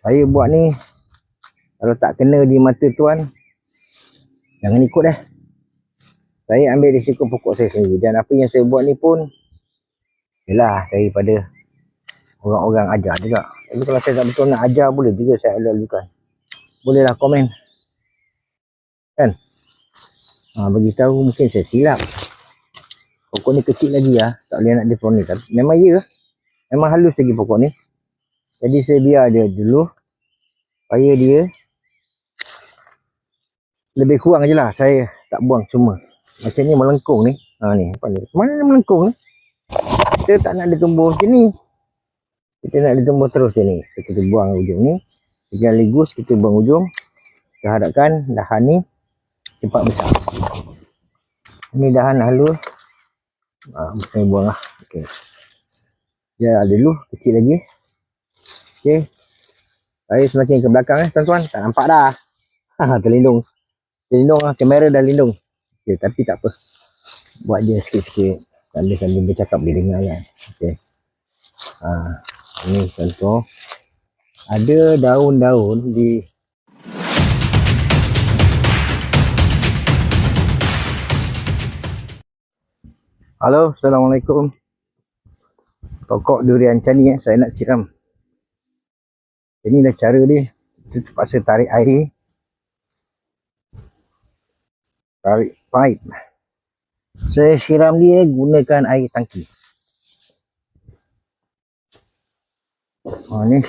Saya buat ni kalau tak kena di mata tuan jangan ikut dah. Saya ambil risiko pokok saya sendiri dan apa yang saya buat ni pun ialah daripada orang-orang ajar juga. Tapi kalau saya tak betul nak ajar boleh juga saya lalukan. Bolehlah komen. Kan? Ha, bagi tahu mungkin saya silap. Pokok ni kecil lagi ya, tak boleh nak. Tapi memang ya. Memang halus lagi pokok ni. Jadi saya biar dia dulu. Supaya dia lebih kurang je lah. Saya tak buang semua. Macam ni melengkung ni. Ha ni. Apa ni? Mana dia melengkung ni? Kita tak nak dia tumbuh macam ni. Kita nak dia tumbuh terus macam ni. So, kita buang ujung ni. Sekaligus kita buang ujung. Kita harapkan dahan ni cepat besar. Ni dahan halus. Ha, saya buang lah. Okay. Dia ada dulu. Kecil lagi. Okay. Saya semakin ke belakang eh tuan-tuan. Tak nampak dah. Ha, terlindung. Terlindung lah. Kamera dah lindung. Okay, tapi tak apa. Buat je sikit-sikit. Sambil-sambil bercakap dia dengar kan. Okay. Ha, ini contoh. Ada daun-daun di Halo, Assalamualaikum. Pokok durian cani eh, saya nak siram. Ini dah cara dia. Kita terpaksa tarik air. Tarik pipe. Saya siram dia gunakan air tangki. Oh ni.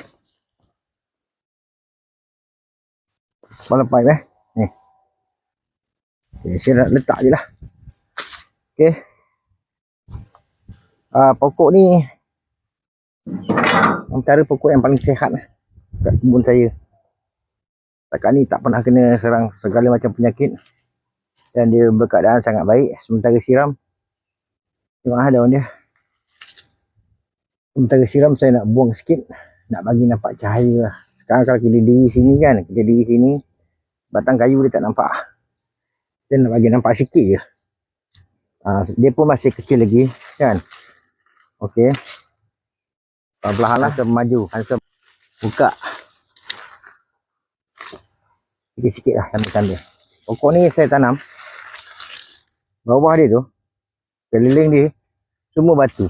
Kepala pipe eh. Ni. Okay, saya nak letak je lah. Okay. Uh, pokok ni antara pokok yang paling sihat lah kat kebun saya. Setakat ni tak pernah kena serang segala macam penyakit dan dia berkeadaan sangat baik sementara siram. Tengok lah daun dia. Sementara siram saya nak buang sikit nak bagi nampak cahaya lah. Sekarang kalau kita diri sini kan, kita diri sini batang kayu dia tak nampak. Dia nak bagi nampak sikit je. Uh, dia pun masih kecil lagi kan. Okey. Perlahan-lahan kita maju. Hansa buka. Sikit-sikit lah sambil-sambil. Pokok ni saya tanam. Bawah dia tu. Keliling dia. Semua batu.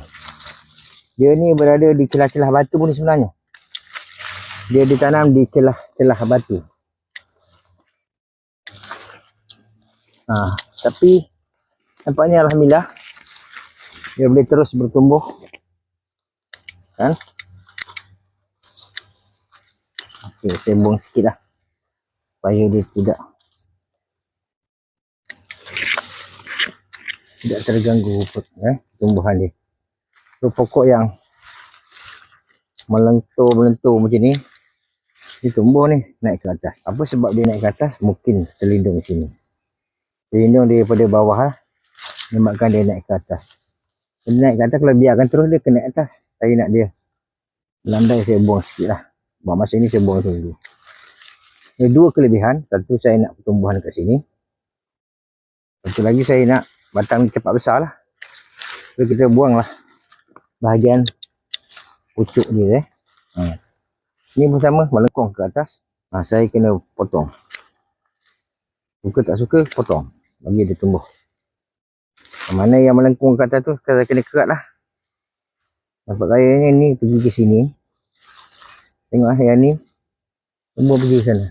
Dia ni berada di celah-celah batu pun sebenarnya. Dia ditanam di celah-celah batu. Ha, tapi nampaknya Alhamdulillah dia boleh terus bertumbuh kan ok saya sikit lah. Supaya dia tidak tidak terganggu eh, tumbuhan dia. Tu pokok yang melentur-melentur macam ni dia tumbuh ni naik ke atas. Apa sebab dia naik ke atas? Mungkin terlindung sini. Terlindung daripada bawah lah menyebabkan dia naik ke atas. Dia naik ke atas kalau biarkan terus dia kena atas. Saya nak dia landai saya buang sikit lah buat masa ni saya buang dulu. Ada dua kelebihan. Satu saya nak pertumbuhan kat sini. Satu lagi saya nak batang cepat besar lah. So kita buang lah bahagian pucuk dia eh. Ha. ni pun sama melengkung ke atas. Ha, saya kena potong. Suka tak suka potong. Bagi dia tumbuh. Mana yang melengkung ke atas tu saya kena kerat lah nampak saya ni, ni pergi ke sini tengok lah yang ni semua pergi sana.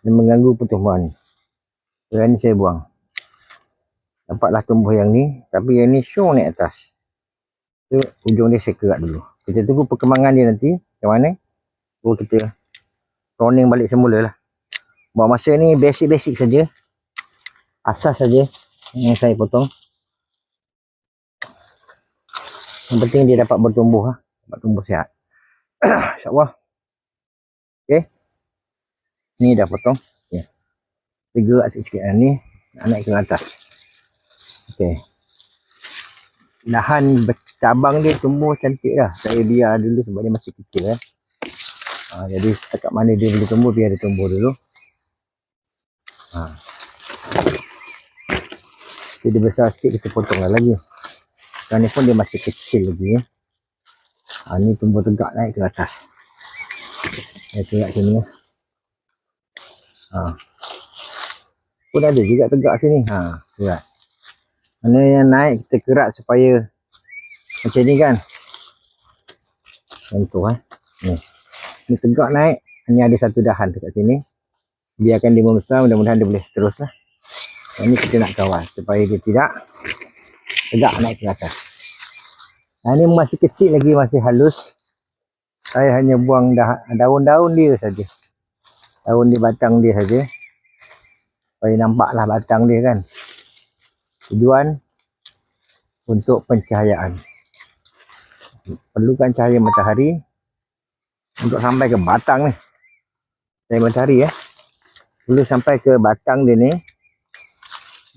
Dia mengganggu pertumbuhan yang ni saya buang. Nampaklah tumbuh yang ni tapi yang ni show naik atas. Tu ujung dia saya kerat dulu. Kita tunggu perkembangan dia nanti macam mana baru kita pruning balik semula lah. Buat masa ni basic-basic saja. Asas saja yang saya potong. Yang penting dia dapat bertumbuh lah. dapat tumbuh sihat. insyaAllah ni dah potong okay. dia gerak sikit-sikit ni nak naik ke atas ok dahan cabang dia tumbuh cantik lah saya biar dulu sebab dia masih kecil eh. ha, jadi setakat mana dia boleh tumbuh biar dia tumbuh dulu ha. jadi besar sikit kita potong lah lagi sekarang ni pun dia masih kecil lagi eh. ha, ni tumbuh tegak naik ke atas Saya tegak sini lah. Ha. Pun ada juga tegak sini. Ha, tegak. Mana yang naik kita kerak supaya macam ni kan. Contoh eh. Ni. Ni tegak naik. Hanya ada satu dahan dekat sini. Biarkan dia membesar. Mudah-mudahan dia boleh terus lah. Yang ni kita nak kawal. Supaya dia tidak tegak naik ke atas. Ha, ni masih kecil lagi. Masih halus. Saya hanya buang daun-daun dia saja. Daun di batang dia saja. Supaya nampaklah batang dia kan. Tujuan untuk pencahayaan. Perlukan cahaya matahari untuk sampai ke batang ni. Cahaya matahari ya. Perlu sampai ke batang dia ni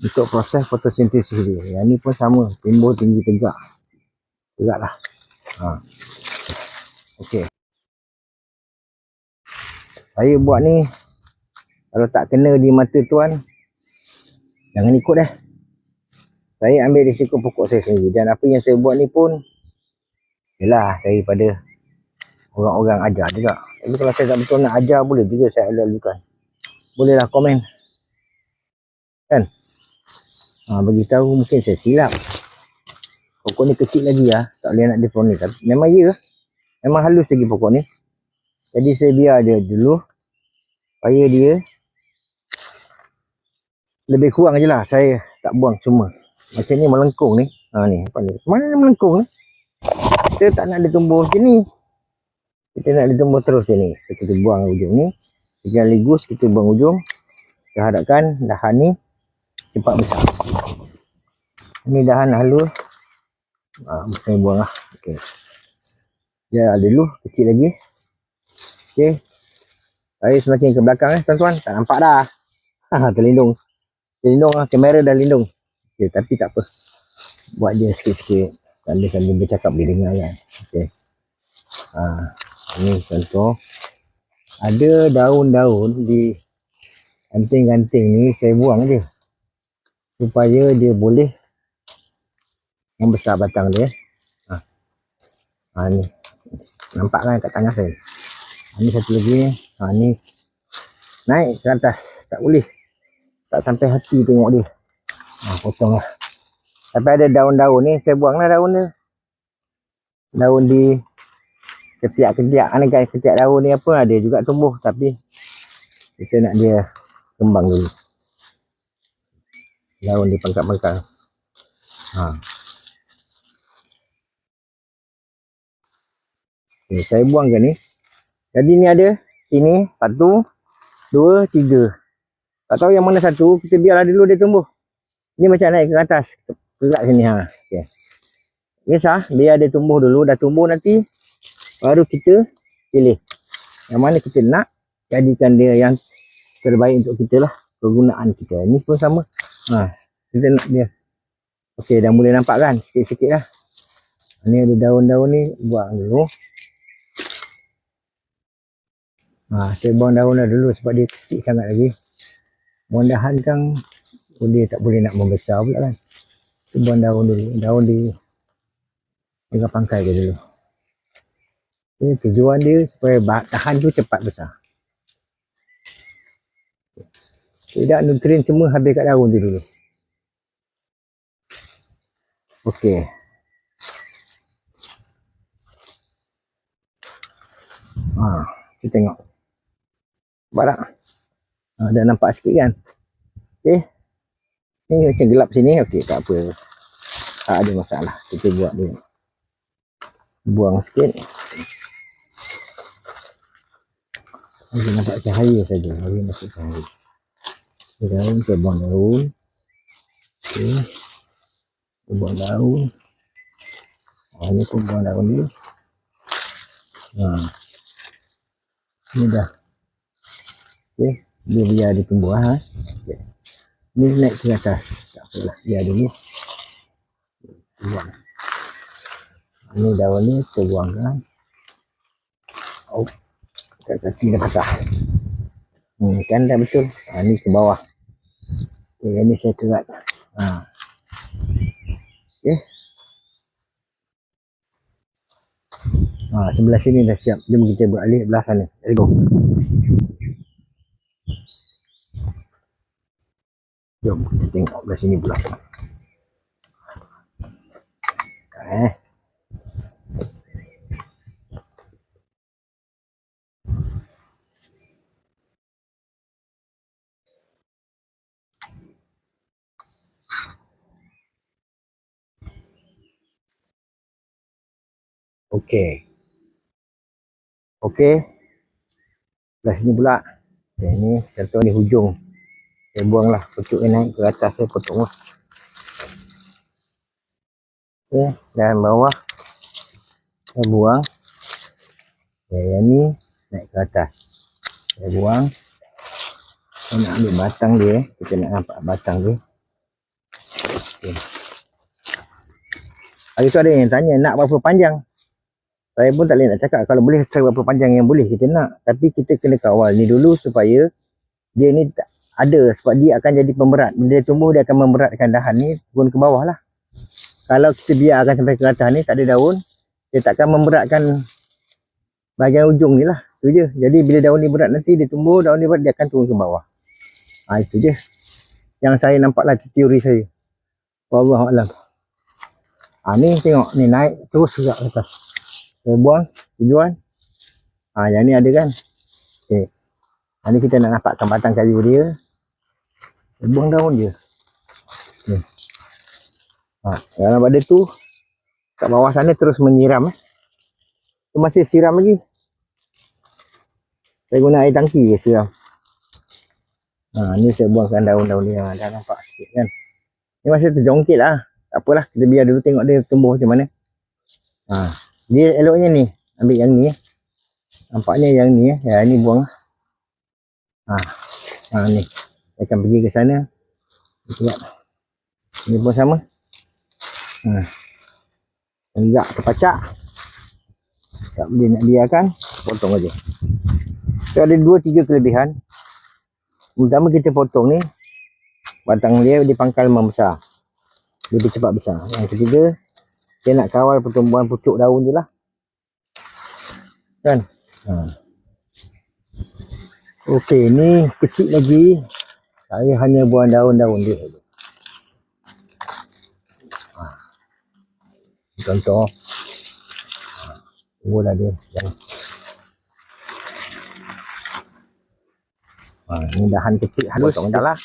untuk proses fotosintesis dia. Yang ni pun sama, timbul tinggi tegak. Tegak lah. Ha. Okey. Saya buat ni kalau tak kena di mata tuan jangan ikut dah. Saya ambil risiko pokok saya sendiri dan apa yang saya buat ni pun ialah daripada orang-orang ajar juga. Tapi kalau saya tak betul nak ajar boleh juga saya lalukan. Bolehlah komen. Kan? Ha, bagi tahu mungkin saya silap. Pokok ni kecil lagi ya, tak boleh nak dipronis. Memang ya. Memang halus lagi pokok ni. Jadi saya biar dia dulu. Supaya dia lebih kurang je lah. Saya tak buang semua. Macam ni melengkung ni. Ha ni. Apa ni? Mana ni melengkung ni? Kita tak nak dia tumbuh macam ni. Kita nak dia tumbuh terus macam ni. So, kita buang ujung ni. Sekaligus kita buang ujung. Kita harapkan dahan ni cepat besar. Ini dahan halus. Ha, saya buang lah. Okay. Dia ada dulu. Kecil lagi. Okey. Saya semakin ke belakang eh tuan-tuan. Tak nampak dah. Ha, terlindung. Terlindung lah. Kamera dah lindung. Okey, tapi tak apa. Buat dia sikit-sikit. Sambil sambil bercakap boleh dengar kan. Okey. Ha, ini contoh. Ada daun-daun di ganting-ganting ni saya buang je. Supaya dia boleh membesar batang dia. Ha. Ha ni. Nampak kan kat tangan saya. Ini satu lagi. Ha, ni naik ke atas. Tak boleh. Tak sampai hati tengok dia. Ha, potong lah. Tapi ada daun-daun ni. Saya buang lah daun dia. Daun di ketiak-ketiak. Kan ketiak daun ni apa. Ada juga tumbuh. Tapi kita nak dia kembang dulu. Daun di pangkat-pangkat. Ha. Okay, saya buang ke ni. Jadi ni ada sini satu, dua, tiga. Tak tahu yang mana satu, kita biarlah dulu dia tumbuh. Ni macam naik ke atas. Kelak sini ha. Okey. Biasa, biar dia tumbuh dulu, dah tumbuh nanti baru kita pilih. Yang mana kita nak jadikan dia yang terbaik untuk kita lah kegunaan kita. Ini pun sama. Ha, kita nak dia. Okey, dah mula nampak kan? Sikit-sikit lah. Ni ada daun-daun ni, buang dulu. Ha, saya buang daun dah dulu sebab dia kecil sangat lagi. Mudah-mudahan kan dia tak boleh nak membesar pula kan. Saya buang daun dulu. Daun di dengan pangkai dia dulu. Ini tujuan dia supaya tahan tu cepat besar. Tidak nutrien semua habis kat daun tu dulu. Okey. Ha, kita tengok. Tak? Ha, dah nampak sikit kan? Okey. Ni macam gelap sini. Okey, tak apa. Tak ada masalah. Kita buat dia. Buang sikit. Lagi nampak cahaya saja. Lagi masuk cahaya. Okay, daun, saya buang daun. Okey. Buang daun. Oh, ni pun buang daun dulu. Ha. Ni dah Okey, dia biar dia tumbuh ha. Okey. Ni naik ke atas. Tak apalah, biar dulu. Buang. Ini daun ni kita buangkan. Oh. Kat kaki dah patah. Hmm, kan dah betul. Ha, ni ke bawah. Okey, ini saya kerat. Ha. Okey. Ha, Ha, sebelah sini dah siap. Jom kita beralih belah sana. Let's go. Jom kita tengok belah sini pula. Eh. Okey. Okey. Belah sini pula. Okay, ni contoh ni hujung. Saya buanglah pucuk ni naik ke atas saya potong lah. Okey, dan bawah saya buang. Okay, yang ni naik ke atas. Saya buang. Saya nak ambil batang dia. eh. Kita nak nampak batang dia. Okay. Hari tu ada yang tanya nak berapa panjang. Saya pun tak boleh nak cakap kalau boleh cakap berapa panjang yang boleh kita nak. Tapi kita kena kawal ni dulu supaya dia ni tak ada sebab dia akan jadi pemberat. Bila dia tumbuh dia akan memberatkan dahan ni turun ke bawah lah. Kalau kita biarkan sampai ke atas ni tak ada daun, dia takkan memberatkan bahagian ujung ni lah. Itu je. Jadi bila daun ni berat nanti dia tumbuh, daun ni berat dia akan turun ke bawah. Ha, itu je. Yang saya nampak lah teori saya. Wallahualam. Ha, ni tengok ni naik terus juga ke atas. Saya buang tujuan. Ha, yang ni ada kan. Okay. Ha, ni kita nak nampakkan batang kayu dia. Buang daun je. Ni. Ha, dalam pada tu kat bawah sana terus menyiram eh. Tu masih siram lagi. Saya guna air tangki je siram. Ha, ni saya buangkan daun-daun ni. Ha, dah nampak sikit kan. Ni masih terjongkit lah. Tak apalah. Kita biar dulu tengok dia tumbuh macam mana. Ha, dia eloknya ni. Ambil yang ni. eh. Nampaknya yang ni. eh. Yang ni buang. lah. Ha, ha ni. Saya akan pergi ke sana. Tengok. Ini pun sama. Ha. Enggak terpacak. Tak boleh nak biarkan. Potong aja. So, ada dua tiga kelebihan. Pertama kita potong ni. Batang dia di pangkal membesar. Dia lebih cepat besar. Yang ketiga. Kita nak kawal pertumbuhan pucuk daun je lah. Kan? Ha. Okey, ni kecil lagi. Saya hanya buang daun-daun dia. saja. Ha. Contoh. Ha. Tunggulah dia. Yang Ha, ni dahan kecil halus potong dah lah.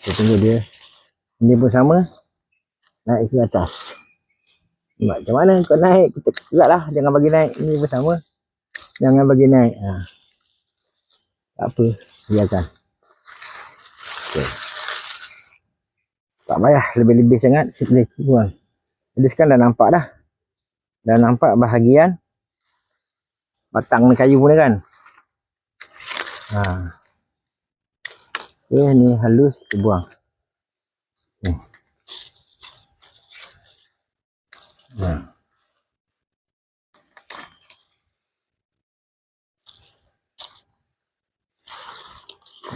Kita tunggu dia. Ini pun sama. Naik ke atas. Macam mana kau naik? Kita kerat lah. Jangan bagi naik. Ini pun sama. Jangan bagi naik. Ha. Tak apa. Biarkan. Okay. Tak payah lebih-lebih sangat. Boleh buang. Jadi sekarang dah nampak dah. Dah nampak bahagian batang kayu pun kan. Ha. Okay, ni halus kita buang. Ni. Ha.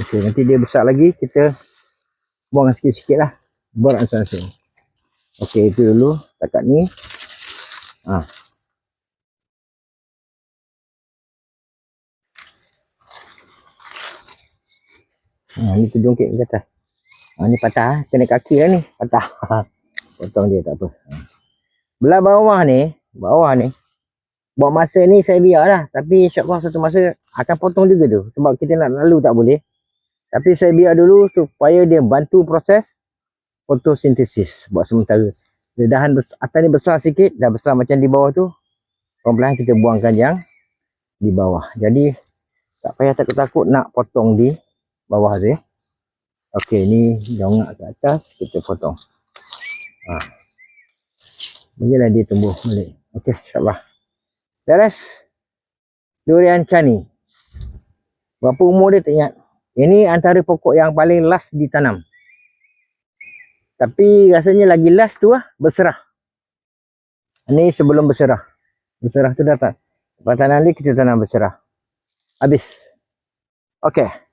Okey, nanti dia besar lagi, kita buang sikit-sikit lah. Buat asal sini. Okey, itu dulu. Takat ni. Ha. Ha, ni terjongkit ke atas. Ha, ni patah. Kena kaki lah ni. Patah. Potong dia tak apa. Ha. Belah bawah ni. Bawah ni. Buat masa ni saya biar lah. Tapi insyaAllah satu masa akan potong juga tu. Sebab kita nak lalu tak boleh. Tapi saya biar dulu supaya dia bantu proses fotosintesis buat sementara. Dia dahan bes- atas ni besar sikit. Dah besar macam di bawah tu. Perlahan kita buangkan yang di bawah. Jadi tak payah takut-takut nak potong di bawah tu. Okey, ni jongak ke atas, kita potong. Ha. Bagilah dia tumbuh balik. Okey, insyaAllah. Beres. Durian cani. Berapa umur dia tak ingat. Ini antara pokok yang paling last ditanam. Tapi rasanya lagi last tu lah, berserah. Ini sebelum berserah. Berserah tu tak. Lepas tanam dia, kita tanam berserah. Habis. Okey.